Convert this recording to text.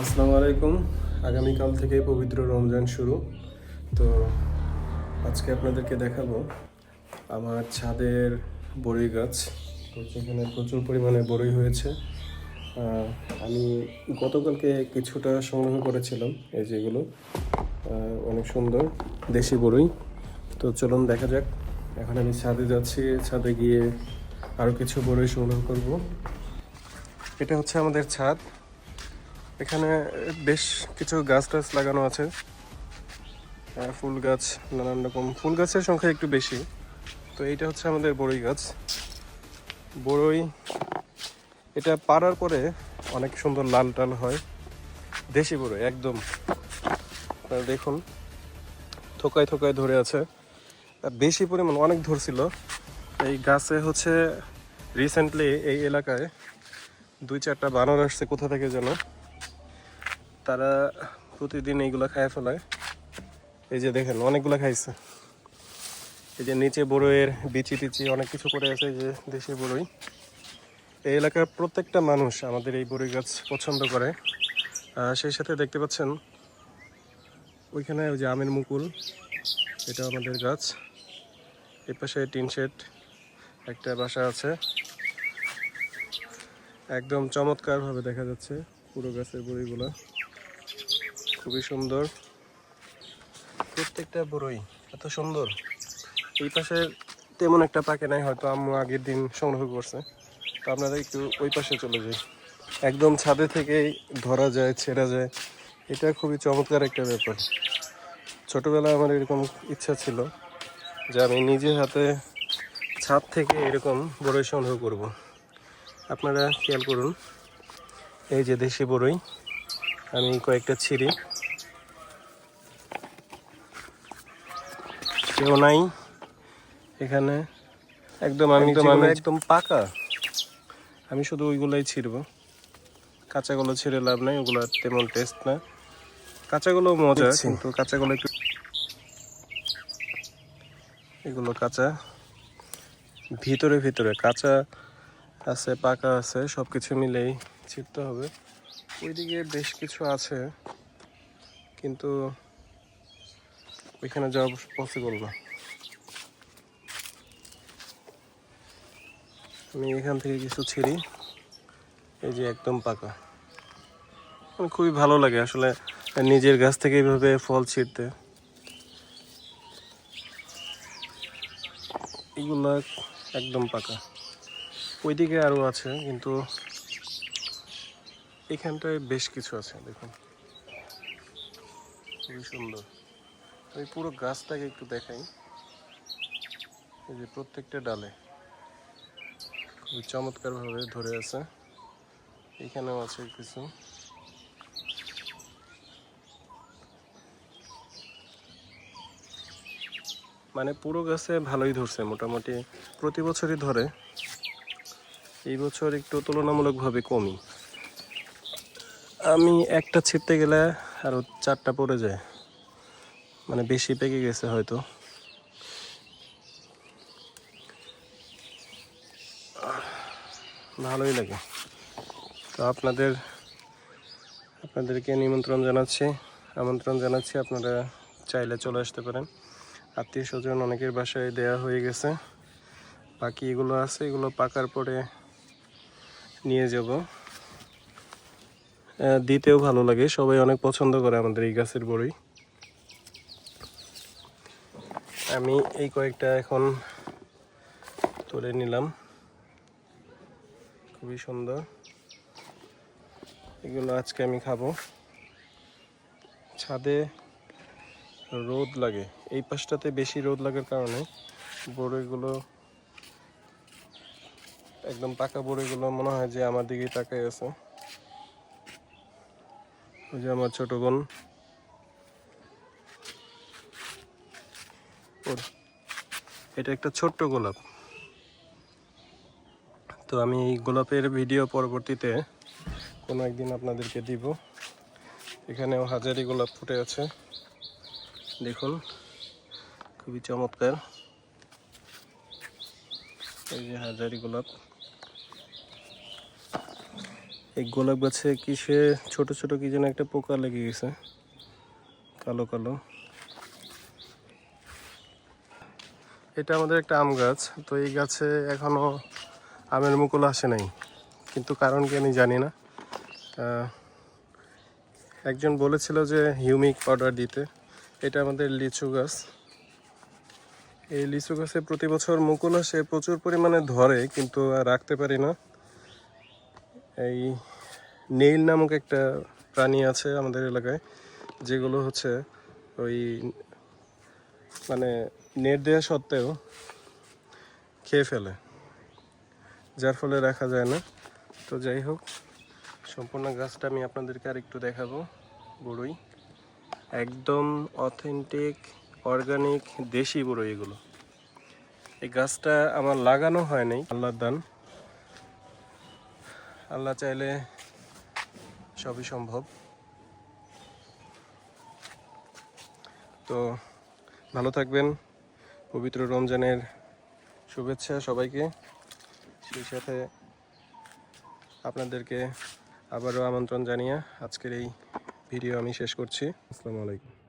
আসসালামু আলাইকুম। আগামীকাল থেকে পবিত্র রমজান শুরু। তো আজকে আপনাদেরকে দেখাবো আমার ছাদের বড়ই গাছ। তো সেখানে প্রচুর পরিমাণে বড়ই হয়েছে। আমি গতকালকে কিছুটা সংগ্রহ করেছিলাম এই যেগুলো অনেক সুন্দর দেশি বড়ই। তো চলুন দেখা যাক। এখন আমি ছাদে যাচ্ছি। ছাদে গিয়ে আরও কিছু বড়ই সংগ্রহ করব। এটা হচ্ছে আমাদের ছাদ। এখানে বেশ কিছু গাছ টাছ লাগানো আছে। ফুল গাছ, নানান রকম। ফুল গাছের সংখ্যা একটু বেশি। তো এইটা হচ্ছে আমাদের বড়ই গাছ। বড়ই, এটা পাড়ার পরে অনেক সুন্দর লাল টাল হয়। দেশি বড়ই, একদম। দেখুন, থোকায় থোকায় ধরে আছে। বেশি পরিমাণ, অনেক ধরছিল। এই গাছে হচ্ছে রিসেন্টলি এই এলাকায় দুই চারটা বানর আসছে, কোথা থেকে যেন। তারা প্রতিদিন এইগুলো খায় ফেলায়। এই যে দেখেন, অনেকগুলো খাইছে। এই যে নিচে বড়ইয়ের বিচি টিচি, অনেক কিছু করে আছে যে দেশি বড়ই। এই এলাকার প্রত্যেকটা মানুষ আমাদের এই বড়ই গাছ পছন্দ করে। সেই সাথে দেখতে পাচ্ছেন, ওইখানে ওই যে আমের মুকুল এটা আমাদের গাছ। এর পাশে টিন শেড, একটা বাসা আছে। একদম চমৎকারভাবে দেখা যাচ্ছে পুরো গাছের বড়িগুলো খুবই সুন্দর। প্রত্যেকটা বড়ই এত সুন্দর। এই পাশে তেমন একটা পাকে নাই, হয়তো আম্মু আগের দিন সংগ্রহ করছে। তো আপনারা একটু ওই পাশে চলে যাই। একদম ছাদে থেকেই ধরা যায়, ছেঁড়া যায়। এটা খুবই চমৎকার একটা ব্যাপার। ছোটবেলায় আমার এরকম ইচ্ছা ছিল যে আমি নিজে হাতে ছাদ থেকে এরকম বড়ই সংগ্রহ করব। আপনারা খেয়াল করুন, এই যে দেশি বড়ই, আমি কয়েকটা ছিঁড়ি কেউ নাই। এখানে একদম আমি একদম আমি একদম পাকা। আমি শুধু ওইগুলাই ছিঁড়বো। কাঁচাগুলো ছিঁড়ে লাভ নাই ওগুলো তেমন টেস্ট না। কাঁচাগুলো মজা কিন্তু কাঁচাগুলো একটু এগুলো কাঁচা। ভিতরে ভিতরে কাঁচা আছে পাকা আছে সব কিছু মিলেই ছিঁড়তে হবে। ওইদিকে বেশ কিছু আছে কিন্তু ওইখানে যাওয়া পসিবল না। আমি এখান থেকে কিছু ছিঁড়ি। এই যে একদম পাকা। আমার খুবই ভালো লাগে আসলে নিজের গাছ থেকে এইভাবে ফল ছিঁড়তে। এগুলো একদম পাকা। ওইদিকে আরও আছে, কিন্তু এখানটায় বেশ কিছু আছে, দেখুন। খুবই সুন্দর। আমি পুরো গাছটাকে একটু দেখাই। এই যে প্রত্যেকটা ডালে খুবই চমৎকারভাবে ধরে আছে। এখানেও আছে কিছু। মানে পুরো গাছে ভালোই ধরছে মোটামুটি। প্রতি বছরই ধরে। এই বছর একটু তুলনামূলকভাবে কমই। আমি একটা ছিঁড়তে গেলে আরও চারটা পড়ে যায়। মানে বেশি পেকে গেছে হয়তো। ভালোই লাগে। তো আপনাদের, আপনাদেরকে নিমন্ত্রণ জানাচ্ছি। আমন্ত্রণ জানাচ্ছি আপনারা চাইলে চলে আসতে পারেন। আত্মীয় স্বজন অনেকের বাসায় দেয়া হয়ে গেছে। বাকি এগুলো আছে, এগুলো পাকার পরে নিয়ে যাব। দিতেও ভালো লাগে। সবাই অনেক পছন্দ করে আমাদের এই গাছের বড়ি আমি এই কয়েকটা এখন তুলে নিলাম। খুবই সুন্দর। এগুলো আজকে আমি খাব। ছাদে রোদ লাগে। এই পাশটাতে বেশি রোদ লাগার কারণে বড়ইগুলো, একদম পাকা বড়ইগুলো মনে হয় যে আমার দিকেই তাকাই আছে। ওই যে আমার ছোট বোন ওর। এটা একটা ছোট্ট গোলাপ। তো আমি এই গোলাপের ভিডিও পরবর্তীতে কোনো একদিন আপনাদেরকে দিব। এখানেও হাজারি গোলাপ ফুটে আছে। দেখুন, খুবই চমৎকার। এই যে হাজারি গোলাপ। এই গোলাপ গাছে কিসে ছোট ছোট কি যেন একটা পোকা লেগে গেছে। কালো কালো। এটা আমাদের একটা আম গাছ, তো এই গাছে এখনও আমের মুকুল আসে নাই। কিন্তু কারণ কি আমি জানি না। একজন বলেছিল যে হিউমিক পাউডার দিতে। এটা আমাদের লিচু গাছ। এই লিচু গাছে প্রতি বছর মুকুল আসে, প্রচুর পরিমাণে ধরে, কিন্তু রাখতে পারি না। এই নেইল নামক একটা প্রাণী আছে আমাদের এলাকায়, যেগুলো হচ্ছে ওই মানে নেট দেওয়া সত্ত্বেও খেয়ে ফেলে। যার ফলে রাখা যায় না। তো যাই হোক, সম্পূর্ণ গাছটা আমি আপনাদেরকে আর একটু দেখাবো। বড়ই। একদম অথেন্টিক অর্গানিক দেশি বড়ই এগুলো। এই গাছটা আমার লাগানো হয় নাই। আল্লাহর দান। আল্লাহ চাইলে সবই সম্ভব। তো ভালো থাকবেন। পবিত্র রমজানের শুভেচ্ছা সবাইকে। সেই সাথে আপনাদেরকে আবারও আমন্ত্রণ জানিয়ে আজকের এই ভিডিও আমি শেষ করছি। আসসালামু আলাইকুম।